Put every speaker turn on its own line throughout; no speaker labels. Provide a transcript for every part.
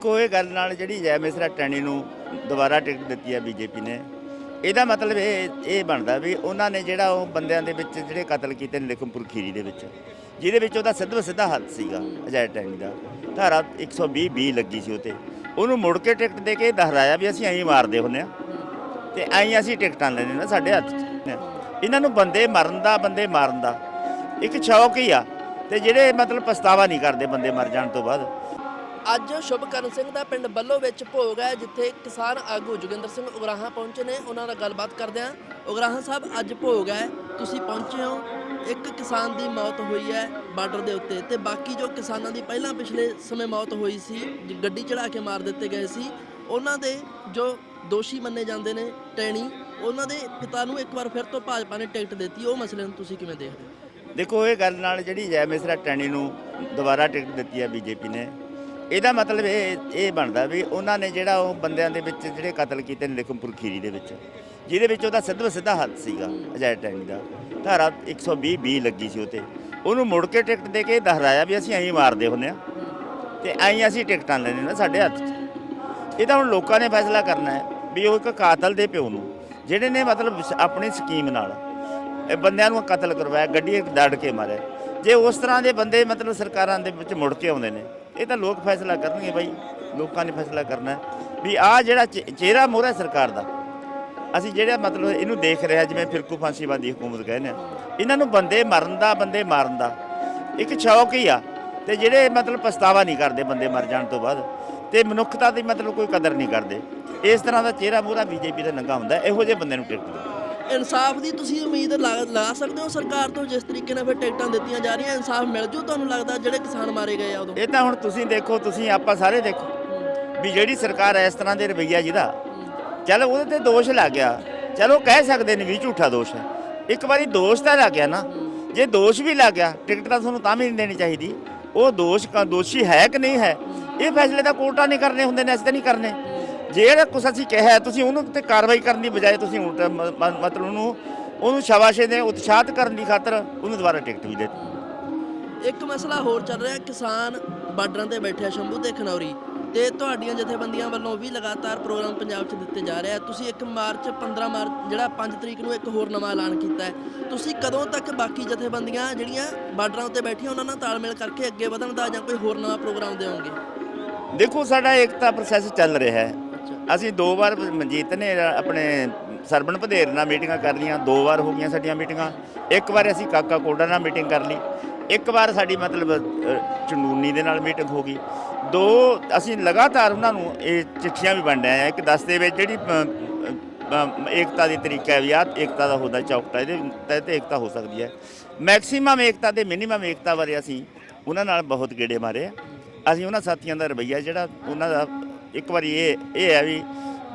ਕੋਈ ਗੱਲ ਨਾਲ ਜਿਹੜੀ ਜੈ ਮਿਸਰਾ ਟੈਣੀ ਨੂੰ ਦੁਬਾਰਾ ਟਿਕਟ ਦਿੱਤੀ ਹੈ ਬੀਜੇਪੀ ਨੇ, ਇਹਦਾ ਮਤਲਬ ਇਹ ਇਹ ਬਣਦਾ ਵੀ ਉਹਨਾਂ ਨੇ ਜਿਹੜਾ ਉਹ ਬੰਦਿਆਂ ਦੇ ਵਿੱਚ ਜਿਹੜੇ ਕਤਲ ਕੀਤੇ ਨੇ ਲਖਮਪੁਰ ਖੀਰੀ ਦੇ ਵਿੱਚ, ਜਿਹਦੇ ਵਿੱਚ ਉਹਦਾ ਸਿੱਧਾ ਸਿੱਧਾ ਹੱਥ ਸੀਗਾ, ਅਜੈ ਟੈਣੀ ਦਾ। ਧਾਰਾ 120 ਬੀ ਲੱਗੀ ਸੀ ਉਤੇ ਉਹਨੂੰ ਮੁੜ ਕੇ ਟਿਕਟ ਦੇ ਕੇ ਦਹਰਾਇਆ ਵੀ ਅਸੀਂ ਐਂ ਮਾਰਦੇ ਹੁੰਨੇ ਆ, ਤੇ ਐਂ ਅਸੀਂ ਟਿਕਟਾਂ ਲੈਣੇ ਨਾ ਸਾਡੇ ਹੱਥ 'ਚ। ਇਹਨਾਂ ਨੂੰ ਬੰਦੇ ਮਰਨ ਦਾ, ਬੰਦੇ ਮਾਰਨ ਦਾ, ਇੱਕ ਸ਼ੌਕ ਹੀ ਆ, ਤੇ ਜਿਹੜੇ ਮਤਲਬ ਪਛਤਾਵਾ ਨਹੀਂ ਕਰਦੇ ਬੰਦੇ ਮਰ ਜਾਣ ਤੋਂ ਬਾਅਦ।
ਅੱਜ ਸ਼ੁਭਕਰਨ ਸਿੰਘ ਦਾ ਪਿੰਡ ਬੱਲੋ ਵਿੱਚ ਭੋਗ ਹੈ, ਜਿੱਥੇ ਕਿਸਾਨ ਆਗੂ ਜੋਗਿੰਦਰ ਸਿੰਘ ਉਗਰਾਹਾਂ ਪਹੁੰਚੇ ਨੇ। ਉਹਨਾਂ ਨਾਲ ਗੱਲਬਾਤ ਕਰਦੇ ਹਾਂ। ਉਗਰਾਹਾਂ ਸਾਹਿਬ, ਅੱਜ ਭੋਗ ਹੈ। ਤੁਸੀਂ ਪਹੁੰਚੇ ਹੋ। ਇੱਕ ਕਿਸਾਨ ਦੀ ਮੌਤ ਹੋਈ ਹੈ ਬਾਰਡਰ ਦੇ ਉੱਤੇ ਤੇ ਬਾਕੀ ਜੋ ਕਿਸਾਨਾਂ ਦੀ ਪਹਿਲਾਂ ਪਿਛਲੇ ਸਮੇਂ ਮੌਤ ਹੋਈ ਸੀ ਗੱਡੀ ਚੜਾ ਕੇ ਮਾਰ ਦਿੱਤੇ ਗਏ ਸੀ, ਉਹਨਾਂ ਦੇ ਜੋ ਦੋਸ਼ੀ ਮੰਨੇ ਜਾਂਦੇ ਨੇ ਟੈਣੀ, ਉਹਨਾਂ ਦੇ ਪਿਤਾ ਨੂੰ ਇੱਕ ਵਾਰ ਫਿਰ ਤੋਂ ਭਾਜਪਾ ਨੇ ਟਿਕਟ ਦਿੱਤੀ। ਉਹ ਮਸਲੇ ਨੂੰ ਤੁਸੀਂ ਕਿਵੇਂ ਦੇਖਦੇ ਹੋ?
ਦੇਖੋ, ਇਹ ਗੱਲ ਨਾਲ ਜਿਹੜੀ ਜੈ ਮਿਸਰਾ ਟੈਣੀ ਨੂੰ ਦੁਬਾਰਾ ਟਿਕਟ ਦਿੱਤੀ ਹੈ ਬੀਜੇਪੀ ਨੇ। ਇਹਦਾ ਮਤਲਬ ਇਹ ਇਹ ਬਣਦਾ ਵੀ ਉਹਨਾਂ ਨੇ ਜਿਹੜਾ ਉਹ ਬੰਦਿਆਂ ਦੇ ਵਿੱਚ ਜਿਹੜੇ ਕਤਲ ਕੀਤੇ ਨੇ ਲਖਮਪੁਰ ਖੀਰੀ ਦੇ ਵਿੱਚ, ਜਿਹਦੇ ਵਿੱਚ ਉਹਦਾ ਸਿੱਧਾ ਸਿੱਧਾ ਹੱਥ ਸੀਗਾ ਅਜੈ ਟੈਣੀ ਦਾ। ਧਾਰਾ 120 ਬੀ ਲੱਗੀ ਸੀ ਉਤੇ ਉਹਨੂੰ ਮੁੜ ਕੇ ਟਿਕਟ ਦੇ ਕੇ ਦਹਰਾਇਆ ਵੀ ਅਸੀਂ ਐਂ ਮਾਰਦੇ ਹੁੰਨੇ ਆ ਤੇ ਐਂ ਅਸੀਂ ਟਿਕਟਾਂ ਲੈਣੇ ਨੇ ਸਾਡੇ ਹੱਥ 'ਚ। ਇਹ ਤਾਂ ਹੁਣ ਲੋਕਾਂ ਨੇ ਫੈਸਲਾ ਕਰਨਾ ਹੈ ਵੀ ਉਹ ਇੱਕ ਕਾਤਲ ਦੇ ਪਿਓ ਨੂੰ ਜਿਹੜੇ ਨੇ ਮਤਲਬ ਆਪਣੀ ਸਕੀਮ ਨਾਲ ਇਹ ਬੰਦਿਆਂ ਨੂੰ ਕਤਲ ਕਰਵਾਇਆ ਗੱਡੀ ਇੱਕ ਦੜ ਕੇ ਮਾਰਿਆ। ਜੇ ਉਸ ਤਰ੍ਹਾਂ ਦੇ ਬੰਦੇ ਮਤਲਬ ਸਰਕਾਰਾਂ ਦੇ ਵਿੱਚ ਮੁੜ ਕੇ ਆਉਂਦੇ ਨੇ ਇਹ ਤਾਂ ਲੋਕ ਫੈਸਲਾ ਕਰਨਗੇ ਬਾਈ, ਲੋਕਾਂ ਨੇ ਫੈਸਲਾ ਕਰਨਾ ਵੀ ਆਹ ਜਿਹੜਾ ਚਿ- ਚਿਹਰਾ ਮੋਹਰਾ ਸਰਕਾਰ ਦਾ, ਅਸੀਂ ਜਿਹੜਾ ਮਤਲਬ ਇਹਨੂੰ ਦੇਖ ਰਿਹਾ ਜਿਵੇਂ ਫਿਰਕੂ ਫਾਂਸੀਵਾਦੀ ਹਕੂਮਤ ਕਹਿੰਦੇ ਆ ਇਹਨਾਂ ਨੂੰ ਬੰਦੇ ਮਰਨ ਦਾ, ਬੰਦੇ ਮਾਰਨ ਦਾ, ਇੱਕ ਸ਼ੌਕ ਹੀ ਆ। ਤੇ ਜਿਹੜੇ ਮਤਲਬ ਪਛਤਾਵਾ ਨਹੀਂ ਕਰਦੇ ਬੰਦੇ ਮਰ ਜਾਣ ਤੋਂ ਬਾਅਦ, ਤੇ ਮਨੁੱਖਤਾ ਦੀ ਮਤਲਬ ਕੋਈ ਕਦਰ ਨਹੀਂ ਕਰਦੇ। ਇਸ ਤਰ੍ਹਾਂ ਦਾ ਚਿਹਰਾ ਮੋਹਰਾ ਬੀਜੇਪੀ ਦਾ ਨੰਗਾ ਹੁੰਦਾ ਇਹੋ ਜਿਹੇ ਬੰਦੇ ਨੂੰ ਟਿਕਟ
ਇਨਸਾਫ ਦੀ ਤੁਸੀਂ ਉਮੀਦ ਲਾ ਲਾ ਸਕਦੇ ਹੋ ਸਰਕਾਰ ਤੋਂ ਜਿਸ ਤਰੀਕੇ ਨਾਲ ਫਿਰ ਟਿਕਟਾਂ ਦਿੱਤੀਆਂ ਜਾ ਰਹੀਆਂ, ਇਨਸਾਫ ਮਿਲ ਜੂ ਤੁਹਾਨੂੰ ਲੱਗਦਾ ਜਿਹੜੇ ਕਿਸਾਨ ਮਾਰੇ ਗਏ ਆ ਉਦੋਂ?
ਇਹ ਤਾਂ ਹੁਣ ਤੁਸੀਂ ਦੇਖੋ, ਤੁਸੀਂ ਆਪਾਂ ਸਾਰੇ ਦੇਖੋ ਵੀ ਜਿਹੜੀ ਸਰਕਾਰ ਇਸ ਤਰ੍ਹਾਂ ਦੇ ਰਵਈਆ ਜਿਹਦਾ, ਚਲ ਉਹਦੇ ਤੇ ਦੋਸ਼ ਲੱਗ ਗਿਆ। ਚਲੋ ਕਹਿ ਸਕਦੇ ਨੇ ਵੀ ਝੂਠਾ ਦੋਸ਼ ਹੈ। ਇੱਕ ਵਾਰੀ ਦੋਸ਼ ਤਾਂ ਲੱਗ ਗਿਆ ਨਾ। ਜੇ ਦੋਸ਼ ਵੀ ਲੱਗ ਗਿਆ, ਟਿਕਟ ਤਾਂ ਤੁਹਾਨੂੰ ਤਾਂ ਵੀ ਨਹੀਂ ਦੇਣੀ ਚਾਹੀਦੀ। ਉਹ ਦੋਸ਼ ਕਾ, ਦੋਸ਼ੀ ਹੈ ਕਿ ਨਹੀਂ ਹੈ? ਇਹ ਫੈਸਲੇ ਤਾਂ ਕੋਰਟਾਂ ਨੇ ਕਰਨੇ ਹੁੰਦੇ ਨੇ, ਅਸੀਂ ਤਾਂ ਨਹੀਂ ਕਰਨੇ। ਜਿਹੜਾ ਕੁਛ ਅਸੀਂ ਕਿਹਾ ਤੁਸੀਂ ਉਹਨੂੰ ਤੇ ਕਾਰਵਾਈ ਕਰਨ ਦੀ ਬਜਾਏ ਤੁਸੀਂ ਉਲਟਾ ਮ- ਮ- ਮਤਲਬ ਉਹਨੂੰ ਉਹਨੂੰ ਸ਼ਾਬਾਸ਼ੇ ਦੇ ਉਤਸ਼ਾਹਤ ਕਰਨ ਦੀ ਖਾਤਰ ਉਹਨੂੰ ਦੁਬਾਰਾ ਟਿਕਟ ਵੀ ਦੇ ਦਿੱਤੀ।
ਇੱਕ ਮਸਲਾ ਹੋਰ ਚੱਲ ਰਿਹਾ ਕਿਸਾਨ ਬਾਰਡਰਾਂ ਤੇ ਬੈਠੇ ਆ ਸ਼ੰਭੂ ਤੇ ਖਨੌਰੀ ਤੇ ਤੁਹਾਡੀਆਂ ਜਥੇਬੰਦੀਆਂ ਵੱਲੋਂ ਵੀ ਲਗਾਤਾਰ ਪ੍ਰੋਗਰਾਮ ਪੰਜਾਬ 'ਚ ਦਿੱਤੇ ਜਾ ਰਹੇ ਆ। ਤੁਸੀਂ 1 ਮਾਰਚ 15 ਮਾਰਚ ਜਿਹੜਾ 5 ਤਰੀਕ ਨੂੰ ਇੱਕ ਹੋਰ ਨਵਾਂ ਐਲਾਨ ਕੀਤਾ ਹੈ। ਤੁਸੀਂ ਕਦੋਂ ਤੱਕ ਬਾਕੀ ਜਥੇਬੰਦੀਆਂ ਜਿਹੜੀਆਂ ਬਾਰਡਰਾਂ ਉੱਤੇ ਬੈਠੀਆਂ ਉਹਨਾਂ ਨਾਲ ਤਾਲਮੇਲ ਕਰਕੇ ਅੱਗੇ ਵਧਣ ਦਾ ਜਾਂ ਕੋਈ ਹੋਰ ਨਵਾਂ ਪ੍ਰੋਗਰਾਮ ਦੇਵੋਗੇ?
ਦੇਖੋ ਸਾਡਾ ਏਕਤਾ ਪ੍ਰੋਸੈਸ ਚੱਲ ਰਿਹਾ ਹੈ। ਅਸੀਂ ਦੋ ਵਾਰ ਮਨਜੀਤ ਨੇ ਆਪਣੇ ਸਰਬਣ ਭਦੇਰ ਨਾਲ ਮੀਟਿੰਗਾਂ ਕਰ ਲਈਆਂ ਦੋ ਵਾਰ ਹੋ ਗਈਆਂ ਸਾਡੀਆਂ ਮੀਟਿੰਗਾਂ। ਇੱਕ ਵਾਰ ਅਸੀਂ ਕਾਕਾ ਕੋਡਾ ਨਾਲ ਮੀਟਿੰਗ ਕਰ ਲਈ। ਇੱਕ ਵਾਰ ਸਾਡੀ ਮਤਲਬ ਅ, ਚੰਡੂਨੀ ਦੇ ਨਾਲ ਮੀਟਿੰਗ ਹੋ ਗਈ। ਦੋ ਅਸੀਂ ਲਗਾਤਾਰ ਉਹਨਾਂ ਨੂੰ ਇਹ ਚਿੱਠੀਆਂ ਵੀ ਵੰਡ ਰਹੇ ਆ। ਇੱਕ ਦਸ ਵਿੱਚ ਜਿਹੜੀ ਏਕਤਾ ਦੀ ਤਰੀਕਾ ਹੈ ਵੀ ਆਹ ਏਕਤਾ ਦਾ ਹੁੰਦਾ ਚੌਕਟਾ ਇਹਦੇ ਤਹਿਤ ਏਕਤਾ ਹੋ ਸਕਦੀ ਹੈ। ਮੈਕਸਿਮਮ ਏਕਤਾ ਦੇ ਮਿਨੀਮਮ ਏਕਤਾ ਬਾਰੇ ਅਸੀਂ ਉਹਨਾਂ ਨਾਲ ਬਹੁਤ ਗੇੜੇ ਮਾਰੇ ਆ। ਅਸੀਂ ਉਹਨਾਂ ਸਾਥੀਆਂ ਦਾ ਰਵੱਈਆ ਜਿਹੜਾ ਉਹਨਾਂ ਦਾ ਇੱਕ ਵਾਰੀ ਇਹ ਇਹ ਹੈ ਵੀ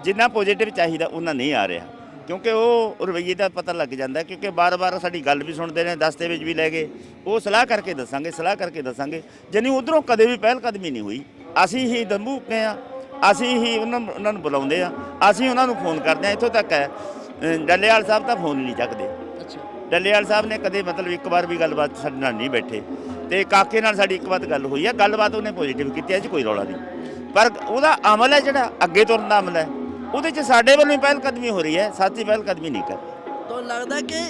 ਜਿੰਨਾ ਪੋਜ਼ਿਟਿਵ ਚਾਹੀਦਾ ਉਹਨਾਂ ਨਹੀਂ ਆ ਰਿਹਾ। ਕਿਉਂਕਿ ਉਹ ਰਵੱਈਏ ਦਾ ਪਤਾ ਲੱਗ ਜਾਂਦਾ ਕਿਉਂਕਿ ਬਾਰ-ਬਾਰ ਸਾਡੀ ਗੱਲ ਵੀ ਸੁਣਦੇ ਨੇ ਦਸਤਾਵੇਜ਼ ਵੀ ਲੈ ਗਏ। ਉਹ ਸਲਾਹ ਕਰਕੇ ਦੱਸਾਂਗੇ ਸਲਾਹ ਕਰਕੇ ਦੱਸਾਂਗੇ। ਜਾਣੀ ਉਧਰੋਂ ਕਦੇ ਵੀ ਪਹਿਲ ਕਦਮੀ ਨਹੀਂ ਹੋਈ। ਅਸੀਂ ਹੀ ਦੰਬੂ ਕੇ ਆ ਅਸੀਂ ਹੀ ਉਹਨਾਂ ਉਹਨਾਂ ਨੂੰ ਬੁਲਾਉਂਦੇ ਆ ਅਸੀਂ ਉਹਨਾਂ ਨੂੰ ਫੋਨ ਕਰਦੇ ਆ ਇੱਥੋਂ ਤੱਕ ਹੈ ਡੱਲੇਵਾਲ ਸਾਹਿਬ ਤਾਂ ਫੋਨ ਹੀ ਨਹੀਂ ਚੱਕਦੇ।
ਅੱਛਾ।
ਡੱਲੇਵਾਲ ਸਾਹਿਬ ਨੇ ਕਦੇ ਮਤਲਬ ਇੱਕ ਵਾਰ ਵੀ ਗੱਲਬਾਤ ਸਾਡੇ ਨਾਲ ਨਹੀਂ ਬੈਠੇ। ਤੇ ਕਾਕੇ ਨਾਲ ਸਾਡੀ ਇੱਕ ਵਾਰ ਗੱਲ ਹੋਈ ਹੈ ਗੱਲਬਾਤ ਉਹਨੇ ਪੋਜ਼ਿਟਿਵ ਕੀਤੀ ਹੈ ਜੀ ਕੋਈ ਰੌਲਾ ਨਹੀਂ। ਪਰ ਉਹਦਾ ਅਮਲ ਹੈ ਜਿਹੜਾ ਅੱਗੇ ਤੁਰਨ ਦਾ ਅਮਲ ਹੈ। ਉਹਦੇ 'ਚ ਸਾਡੇ ਵੱਲੋਂ ਹੀ ਪਹਿਲ ਕਦਮੀ ਹੋ ਰਹੀ ਹੈ ਸਾਥੀ ਪਹਿਲ ਕਦਮੀ ਨਹੀਂ ਕਰ।
ਤੁਹਾਨੂੰ ਲੱਗਦਾ ਕਿ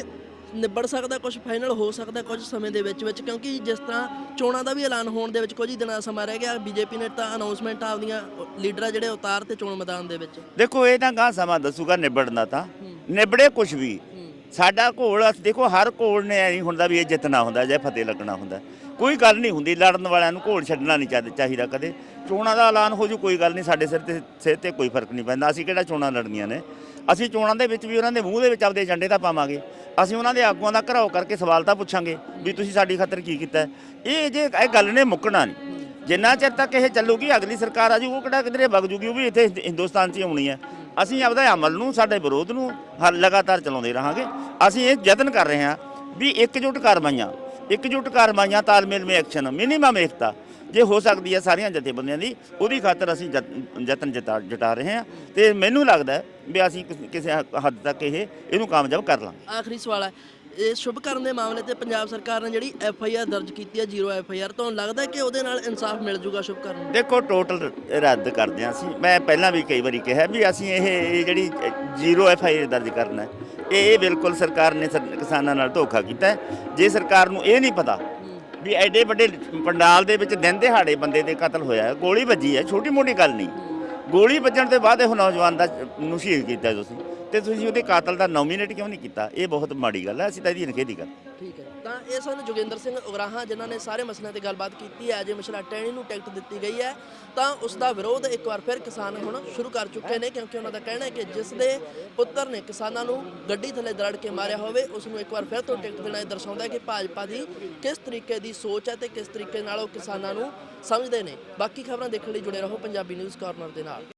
ਨਿਬੜ ਸਕਦਾ ਕੁਝ ਫਾਈਨਲ ਹੋ ਸਕਦਾ ਕੁਝ ਸਮੇਂ ਦੇ ਵਿੱਚ ਵਿੱਚ ਕਿਉਂਕਿ ਜਿਸ ਤਰ੍ਹਾਂ ਚੋਣਾਂ ਦਾ ਵੀ ਐਲਾਨ ਹੋਣ ਦੇ ਵਿੱਚ ਕੁਝ ਹੀ ਦਿਨਾਂ ਦਾ ਸਮਾਂ ਰਹਿ ਗਿਆ ਬੀਜੇਪੀ ਨੇ ਤਾਂ ਅਨਾਉਂਸਮੈਂਟ ਆਪਦੀਆਂ ਲੀਡਰਾਂ ਜਿਹੜੇ ਉਤਾਰ ਤੇ ਚੋਣ ਮੈਦਾਨ ਦੇ ਵਿੱਚ।
ਦੇਖੋ ਇਹ ਤਾਂ ਗਾਂ ਸਮਾਂ ਦੱਸੂਗਾ ਨਿਬੜਨਾ ਤਾਂ। ਨਿਬੜੇ ਕੁਝ ਵੀ। ਸਾਡਾ ਘੋਲ, ਅਸੀਂ ਦੇਖੋ ਹਰ ਘੋਲ ਨੇ ਐ ਨਹੀਂ ਹੁੰਦਾ ਵੀ ਇਹ ਜਿੱਤਣਾ ਹੁੰਦਾ, ਜਾਂ ਫਤਿਹ ਲੱਗਣਾ ਹੁੰਦਾ। ਕੋਈ ਗੱਲ ਨਹੀਂ ਹੁੰਦੀ, ਲੜਨ ਵਾਲਿਆਂ ਨੂੰ ਘੋਲ ਛੱਡਣਾ ਨਹੀਂ ਚਾਹੀ- ਚਾਹੀਦਾ ਕਦੇ। ਚੋਣਾਂ ਦਾ ਐਲਾਨ ਹੋ ਜੂ, ਕੋਈ ਗੱਲ ਨਹੀਂ, ਸਾਡੇ ਸਿਰ ਤੇ ਸਿਰ ਤੇ ਕੋਈ ਫ਼ਰਕ ਨਹੀਂ ਪੈਂਦਾ। ਅਸੀਂ ਕਿਹੜਾ ਚੋਣਾਂ ਲੜਨੀਆਂ ਨੇ? ਅਸੀਂ ਚੋਣਾਂ ਦੇ ਵਿੱਚ ਵੀ ਉਹਨਾਂ ਦੇ ਮੂੰਹ ਦੇ ਵਿੱਚ ਆਪਦੇ ਏਜੰਡੇ ਤਾਂ ਪਾਵਾਂਗੇ। ਅਸੀਂ ਉਹਨਾਂ ਦੇ ਆਗੂਆਂ ਦਾ ਘਰਾਓ ਕਰਕੇ ਸਵਾਲ ਤਾਂ ਪੁੱਛਾਂਗੇ ਵੀ ਤੁਸੀਂ ਸਾਡੀ ਖਾਤਰ ਕੀ ਕੀਤਾ? ਇਹ ਜੇ, ਇਹ ਗੱਲ ਨੇ ਮੁੱਕਣਾ ਨਹੀਂ। ਜਿੰਨਾ ਚਿਰ ਤੱਕ ਇਹ ਚੱਲੂਗੀ, ਅਗਲੀ ਸਰਕਾਰ ਆ ਜੂ, ਉਹ ਕਿਹੜਾ ਕਿਧਰੇ ਵਗ ਜੂਗੀ, ਉਹ ਵੀ ਇੱਥੇ ਹਿੰਦੁਸਤਾਨ 'ਚ ਹੀ ਆਉਣੀ ਹੈ। ਅਸੀਂ ਆਪਦਾ ਅਮਲ ਨੂੰ, ਸਾਡੇ ਵਿਰੋਧ ਨੂੰ ਹਰ ਲਗਾਤਾਰ ਚਲਾਉਂਦੇ ਰਹਾਂਗੇ। ਅਸੀਂ ਇਹ ਯਤਨ ਕਰ ਰਹੇ ਹਾਂ ਵੀ ਇਕਜੁੱਟ ਕਾਰਵਾਈਆਂ ਇਕਜੁੱਟ ਕਾਰਵਾਈਆਂ, ਤਾਲਮੇਲ ਮੇ ਐਕਸ਼ਨ ਮਿਨੀਮਮ ਏਕਤਾ। ਜੇ ਹੋ ਸਕਦੀ ਹੈ ਸਾਰੀਆਂ ਜਥੇਬੰਦੀਆਂ ਦੀ, ਉਹਦੀ ਖਾਤਰ ਅਸੀਂ ਯਤ- ਯਤਨ ਜਤਾ ਜਟਾ ਰਹੇ ਹਾਂ। ਤੇ ਮੈਨੂੰ ਲੱਗਦਾ ਵੀ ਅਸੀਂ ਕਿਸ- ਕਿਸੇ ਹੱਦ ਤੱਕ ਇਹ ਇਹਨੂੰ ਕਾਮਯਾਬ ਕਰ ਲਾਂਗੇ।
ਆਖਰੀ ਸਵਾਲ ਹੈ। ਇਹ ਸ਼ੁਭ ਕਰਨ ਦੇ ਮਾਮਲੇ ਤੇ ਪੰਜਾਬ ਸਰਕਾਰ ਨੇ ਜਿਹੜੀ ਐਫ ਆਈ ਆਰ ਦਰਜ ਕੀਤੀ ਹੈ, ਜ਼ੀਰੋ ਐਫ ਆਈ ਆਰ ਤੁਹਾਨੂੰ ਲੱਗਦਾ ਕਿ ਉਹਦੇ ਨਾਲ ਇਨਸਾਫ ਮਿਲ ਜੂਗਾ ਸ਼ੁਭ ਕਰਨ ਨੂੰ?
ਦੇਖੋ ਟੋਟਲ ਰੱਦ ਕਰਦੇ ਹਾਂ ਅਸੀਂ। ਮੈਂ ਪਹਿਲਾਂ ਵੀ ਕਈ ਵਾਰੀ ਕਿਹਾ ਵੀ ਅਸੀਂ ਇਹ ਇਹ ਜਿਹੜੀ ਜ਼ੀਰੋ ਐਫ ਆਈ ਆਰ ਦਰਜ ਕਰਨਾ ਇਹ ਇਹ ਬਿਲਕੁਲ ਸਰਕਾਰ ਨੇ ਸਰ- ਕਿਸਾਨਾਂ ਨਾਲ ਧੋਖਾ ਕੀਤਾ ਜੇ ਸਰਕਾਰ ਨੂੰ ਇਹ ਨਹੀਂ ਪਤਾ ਵੀ ਐਡੇ ਵੱਡੇ ਪੰਡਾਲ ਦੇ ਵਿੱਚ ਦਿਨ ਦਿਹਾੜੇ ਬੰਦੇ ਦੇ ਕਤਲ ਹੋਇਆ ਗੋਲੀ ਵੱਜੀ ਹੈ ਛੋਟੀ ਮੋਟੀ ਗੱਲ ਨਹੀਂ। ਗੋਲੀ ਵੱਜਣ ਤੋਂ ਬਾਅਦ ਇਹ ਨੌਜਵਾਨ ਦਾ ਨੂੰ ਸ਼ਹੀਦ ਕੀਤਾ ਤੁਸੀਂ। ਤੇ ਤੁਸੀਂ ਉਹਦੇ ਕਾਤਲ ਦਾ ਨੋਮੀਨੇਟ ਕਿਉਂ ਨਹੀਂ ਕੀਤਾ? ਇਹ ਬਹੁਤ ਮਾੜੀ ਗੱਲ ਹੈ ਅਸੀਂ ਤਾਂ ਇਹਦੀ ਨਿਖੇਧੀ ਕਰ।
ਠੀਕ ਹੈ। ਤਾਂ ਇਹ ਸਨ ਜੋਗਿੰਦਰ ਸਿੰਘ ਉਗਰਾਹਾਂ, ਜਿਨ੍ਹਾਂ ਨੇ ਸਾਰੇ ਮਸਲਿਆਂ ਤੇ ਗੱਲਬਾਤ ਕੀਤੀ ਹੈ। ਜੇ ਮਸਲਾ ਟੈਣੀ ਨੂੰ ਟਿਕਟ ਦਿੱਤੀ ਗਈ ਹੈ। ਤਾਂ ਉਸ ਦਾ ਵਿਰੋਧ ਇੱਕ ਵਾਰ ਫਿਰ ਕਿਸਾਨ ਹੁਣ ਸ਼ੁਰੂ ਕਰ ਚੁੱਕੇ ਨੇ, ਕਿਉਂਕਿ ਉਹਨਾਂ ਦਾ ਕਹਿਣਾ ਹੈ ਕਿ ਜਿਸ ਦੇ ਪੁੱਤਰ ਨੇ ਕਿਸਾਨਾਂ ਨੂੰ ਗੱਡੀ ਥੱਲੇ ਦਰੜ ਕੇ ਮਾਰਿਆ ਹੋਵੇ, ਉਸ ਨੂੰ ਇੱਕ ਵਾਰ ਫਿਰ ਤੋਂ ਟਿਕਟ ਦੇਣਾ ਇਹ ਦਰਸਾਉਂਦਾ ਹੈ ਕਿ ਭਾਜਪਾ ਦੀ ਕਿਸ ਤਰੀਕੇ ਦੀ ਸੋਚ ਹੈ ਤੇ ਕਿਸ ਤਰੀਕੇ ਨਾਲ ਉਹ ਕਿਸਾਨਾਂ ਨੂੰ ਸਮਝਦੇ ਨੇ। ਬਾਕੀ ਖਬਰਾਂ ਦੇਖਣ ਲਈ ਜੁੜੇ ਰਹੋ ਪੰਜਾਬੀ ਨਿਊਜ਼ ਕਾਰਨਰ ਦੇ ਨਾਲ।